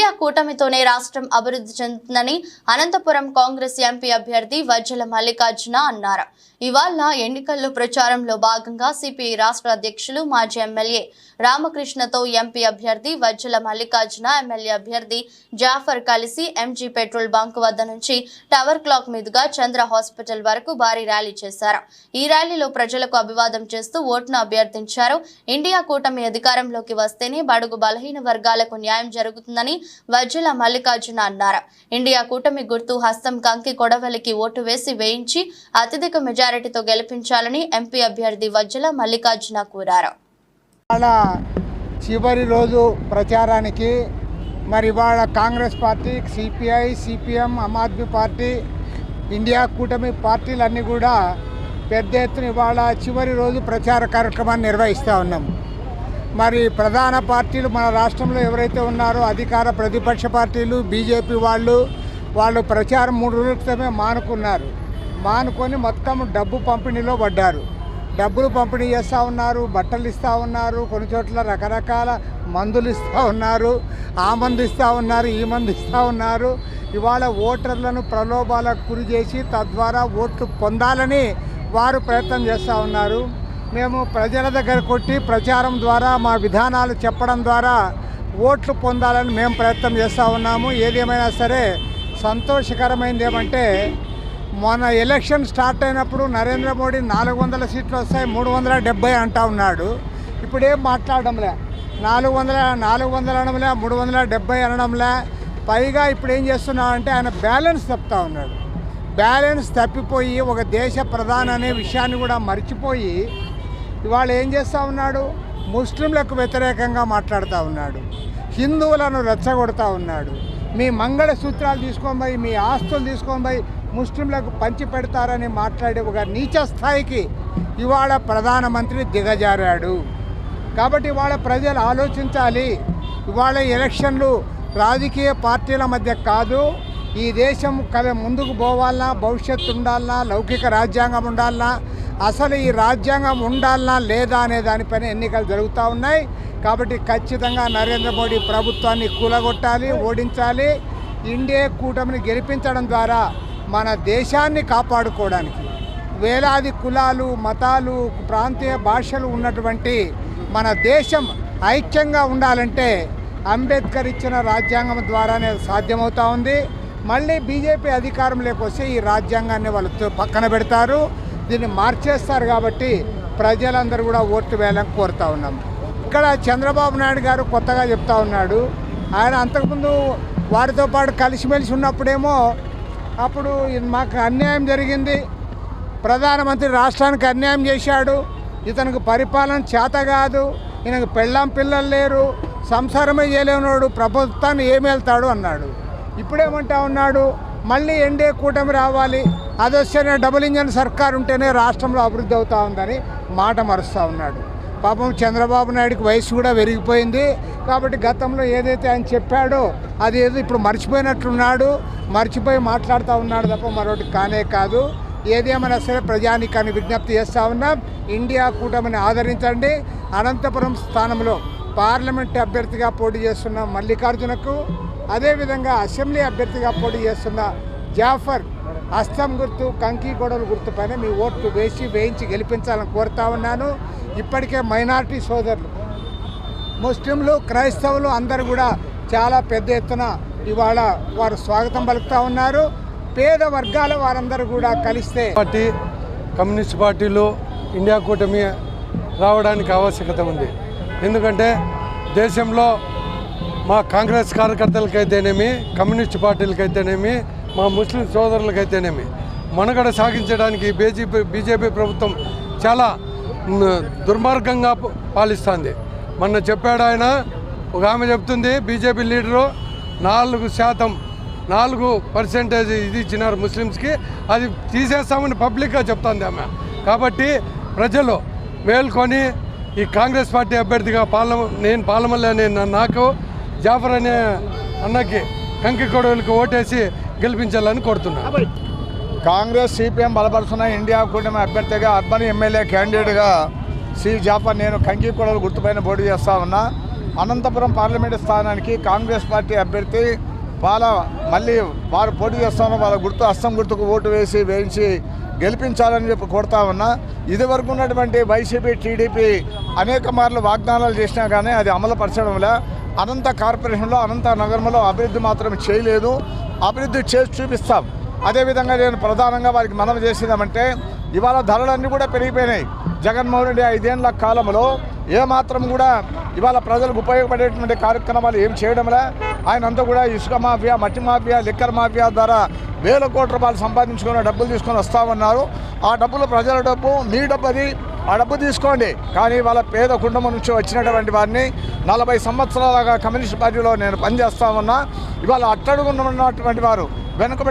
India కూటమితోనే రాష్ట్రం అభివృద్ధి చెందుతుందని అనంతపురం కాంగ్రెస్ ఎంపీ అభ్యర్థి వజ్జల మల్లికార్జున అన్నారు. ఇవాళ ఎన్నికల్లో ప్రచారంలో భాగంగా సిపిఐ రాష్ట్ర అధ్యక్షులు మాజీ ఎమ్మెల్యే రామకృష్ణతో ఎంపీ అభ్యర్థి వజ్జల మల్లికార్జున ఎమ్మెల్యే అభ్యర్థి జాఫర్ కలిసి ఎంజీ పెట్రోల్ బంక్ వద్ద నుంచి టవర్ క్లాక్ మీదుగా చంద్ర హాస్పిటల్ వరకు భారీ ర్యాలీ చేశారు. ఈ ర్యాలీలో ప్రజలకు అభివాదం చేస్తూ ఓటును అభ్యర్థించారు. ఇండియా కూటమి అధికారంలోకి వస్తేనే బడుగు బలహీన వర్గాలకు న్యాయం జరుగుతుందని వజ్జల మల్లికార్జున అన్నారు. ఇండియా కూటమి గుర్తు హస్తం కంకి కొడవలికి ఓటు వేసి వేయించి అత్యధిక మెజారిటీతో గెలిపించాలని ఎంపీ అభ్యర్థి వజ్జల మల్లికార్జున కోరారు. చివరి రోజు ప్రచారానికి మరి ఇవాళ Congress party CPI CPM Aam Aadmi party India కూటమి పార్టీలన్నీ కూడా పెద్ద ఎత్తున ఇవాళ చివరి రోజు ప్రచార కార్యక్రమాన్ని నిర్వహిస్తూ ఉన్నాం. మరి ప్రధాన పార్టీలు మన రాష్ట్రంలో ఎవరైతే ఉన్నారో అధికార ప్రతిపక్ష పార్టీలు బీజేపీ వాళ్ళు వాళ్ళు ప్రచారం మూడు రోజుల క్రితమే మానుకున్నారు. మానుకొని మొత్తం డబ్బు పంపిణీలో పడ్డారు. డబ్బులు పంపిణీ చేస్తూ ఉన్నారు బట్టలు ఇస్తూ ఉన్నారు కొన్ని చోట్ల రకరకాల మందులు ఇస్తూ ఉన్నారు ఆ మందు ఇస్తూ ఉన్నారు ఈ మందు ఇస్తూ ఉన్నారు. ఇవాళ ఓటర్లను ప్రలోభాలకు గురి చేసి తద్వారా ఓట్లు పొందాలని వారు ప్రయత్నం చేస్తూ ఉన్నారు. మేము ప్రజల దగ్గర కొట్టి ప్రచారం ద్వారా మా విధానాలు చెప్పడం ద్వారా ఓట్లు పొందాలని మేము ప్రయత్నం చేస్తూ ఉన్నాము. ఏదేమైనా సరే సంతోషకరమైనది ఏమంటే మొన్న ఎలక్షన్ స్టార్ట్ అయినప్పుడు నరేంద్ర మోడీ నాలుగు వందల సీట్లు వస్తాయి మూడు వందల డెబ్బై అంటా ఉన్నాడు. ఇప్పుడేం మాట్లాడడంలే? నాలుగు వందల నాలుగు వందల అనడంలే మూడు వందల డెబ్బై అనడంలే. పైగా ఇప్పుడు ఏం చేస్తున్నాడంటే ఆయన బ్యాలెన్స్ తప్పుతా ఉన్నాడు. బ్యాలెన్స్ తప్పిపోయి ఒక దేశ ప్రధాని అనే విషయాన్ని కూడా మర్చిపోయి ఇవాళ ఏం చేస్తూ ఉన్నాడు? ముస్లింలకు వ్యతిరేకంగా మాట్లాడుతూ ఉన్నాడు. హిందువులను రెచ్చగొడతా ఉన్నాడు. మీ మంగళ సూత్రాలు తీసుకొని పోయి మీ ఆస్తులు తీసుకొని పోయి ముస్లింలకు పంచి పెడతారని మాట్లాడే ఒక నీచ స్థాయికి ఇవాళ ప్రధానమంత్రి దిగజారాడు. కాబట్టి ఇవాళ ప్రజలు ఆలోచించాలి. ఇవాళ ఎలక్షన్లు రాజకీయ పార్టీల మధ్య కాదు. ఈ దేశం కల ముందుకు పోవాలన్నా భవిష్యత్తు ఉండాలన్నా లౌకిక రాజ్యాంగం ఉండాలన్నా అసలు ఈ రాజ్యాంగం ఉండాలనా లేదా అనే దానిపైన ఎన్నికలు జరుగుతూ ఉన్నాయి. కాబట్టి ఖచ్చితంగా నరేంద్ర మోడీ ప్రభుత్వాన్ని కూలగొట్టాలి ఓడించాలి. ఇండియా కూటమిని గెలిపించడం ద్వారా మన దేశాన్ని కాపాడుకోవడానికి వేలాది కులాలు మతాలు ప్రాంతీయ భాషలు ఉన్నటువంటి మన దేశం ఐక్యంగా ఉండాలంటే అంబేద్కర్ ఇచ్చిన రాజ్యాంగం ద్వారానే సాధ్యమవుతా ఉంది. మళ్ళీ బీజేపీ అధికారంలోకి వస్తే ఈ రాజ్యాంగాన్ని వాళ్ళు పక్కన పెడతారు. దీన్ని మార్చేస్తారు కాబట్టి ప్రజలందరూ కూడా ఓట్లు వేయాలని కోరుతా ఉన్నాం. ఇక్కడ చంద్రబాబు నాయుడు గారు కొత్తగా చెప్తా ఉన్నాడు. ఆయన అంతకుముందు వారితో పాటు కలిసిమెలిసి ఉన్నప్పుడేమో అప్పుడు మాకు అన్యాయం జరిగింది. ప్రధానమంత్రి రాష్ట్రానికి అన్యాయం చేశాడు. ఇతనికి పరిపాలన చేత కాదు. ఈయనకు పెళ్ళాం పిల్లలు లేరు. సంసారమే చేయలేనాడు ప్రభుత్వాన్ని ఏమి వెళ్తాడు అన్నాడు. ఇప్పుడేమంటా ఉన్నాడు? మళ్ళీ ఎండే కూటమి రావాలి. అది వస్తేనే డబుల్ ఇంజన్ సర్కార్ ఉంటేనే రాష్ట్రంలో అభివృద్ధి అవుతా ఉందని మాట మరుస్తూ ఉన్నాడు. పాపం చంద్రబాబు నాయుడుకి వయసు కూడా పెరిగిపోయింది. కాబట్టి గతంలో ఏదైతే ఆయన చెప్పాడో అది ఏదో ఇప్పుడు మర్చిపోయినట్లున్నాడు మర్చిపోయి మాట్లాడుతూ ఉన్నాడు తప్ప మరొకటి కానే కాదు. ఏదేమైనా సరే ప్రజానికాన్ని విజ్ఞప్తి చేస్తూ ఉన్నాం. ఇండియా కూటమిని ఆదరించండి. అనంతపురం స్థానంలో పార్లమెంట్ అభ్యర్థిగా పోటీ చేస్తున్న మల్లికార్జునకు అదేవిధంగా అసెంబ్లీ అభ్యర్థిగా పోటీ చేస్తున్న జాఫర్ అస్తం గుర్తు కంకి గొడవల గుర్తు పైన మీ ఓట్లు వేసి వేయించి గెలిపించాలని కోరుతా ఉన్నాను. ఇప్పటికే మైనార్టీ సోదరులు ముస్లింలు క్రైస్తవులు అందరూ కూడా చాలా పెద్ద ఎత్తున ఇవాళ వారు స్వాగతం పలుకుతూ ఉన్నారు. పేద వర్గాల వారందరూ కూడా కలిస్తే పార్టీ కమ్యూనిస్ట్ పార్టీలు ఇండియా కూటమి రావడానికి ఆవశ్యకత ఉంది. ఎందుకంటే దేశంలో మా కాంగ్రెస్ కార్యకర్తలకైతేనేమి కమ్యూనిస్ట్ పార్టీలకైతేనేమి మా ముస్లిం సోదరులకైతేనేమి మనుగడ సాగించడానికి బీజేపీ బీజేపీ ప్రభుత్వం చాలా దుర్మార్గంగా పాలిస్తుంది. మొన్న చెప్పాడు ఆయన ఒక ఆమె చెప్తుంది బీజేపీ లీడరు నాలుగు శాతం నాలుగు పర్సెంటేజ్ ఇది ఇచ్చినారు ముస్లిమ్స్కి అది తీసేస్తామని పబ్లిక్గా చెప్తుంది ఆమె. కాబట్టి ప్రజలు మేల్కొని ఈ కాంగ్రెస్ పార్టీ అభ్యర్థిగా పార్లమ నేను పాలమల్లి అనే నాకు జాఫర్ అనే అన్నకి కంకి కొడవలకు ఓటేసి గెలిపించాలని కోరుతున్నాను. కాంగ్రెస్ సిపిఎం బలపరుస్తున్న ఇండియా కూటమి అభ్యర్థిగా అర్బన్ ఎమ్మెల్యే క్యాండిడేట్గా సి జాఫర్ నేను కంకి కొడవలు గుర్తుపైన పోటీ చేస్తా ఉన్నా. అనంతపురం పార్లమెంటు స్థానానికి కాంగ్రెస్ పార్టీ అభ్యర్థి వాళ్ళ మళ్ళీ వారు పోటీ చేస్తామని వాళ్ళ గుర్తు అస్సం గుర్తుకు ఓటు వేసి వేయించి గెలిపించాలని చెప్పి కోరుతా ఉన్నా. ఇదివరకు ఉన్నటువంటి వైసీపీ టీడీపీ అనేక మార్లు వాగ్దానాలు చేసినా కానీ అది అమలు పరచడంలో అనంత కార్పొరేషన్లో అనంత నగరంలో అభివృద్ధి మాత్రం చేయలేదు. అభివృద్ధి చేసి చూపిస్తాం. అదేవిధంగా నేను ప్రధానంగా వారికి మనం చేసిందామంటే ఇవాళ ధరలన్నీ కూడా పెరిగిపోయినాయి. జగన్మోహన్ రెడ్డి ఐదేళ్ళ కాలంలో ఏమాత్రం కూడా ఇవాళ ప్రజలకు ఉపయోగపడేటువంటి కార్యక్రమాలు ఏం చేయడంలే. ఆయన అంతా కూడా ఇసుక మాఫియా మట్టి మాఫియా లిక్కర్ మాఫియా ద్వారా వేల కోట్ల రూపాయలు సంపాదించుకుని డబ్బులు తీసుకొని వస్తామన్నారు ఆ డబ్బులు ప్రజల డబ్బు మీ డబ్బు అది. ఆ డబ్బు తీసుకోండి. కానీ వాళ్ళ పేద కుటుంబం నుంచి వచ్చినటువంటి వారిని నలభై సంవత్సరాలుగా కమ్యూనిస్ట్ పార్టీలో నేను పనిచేస్తా ఉన్నా. ఇవాళ అట్టడుగున్నటువంటి వారు వెనుకబడి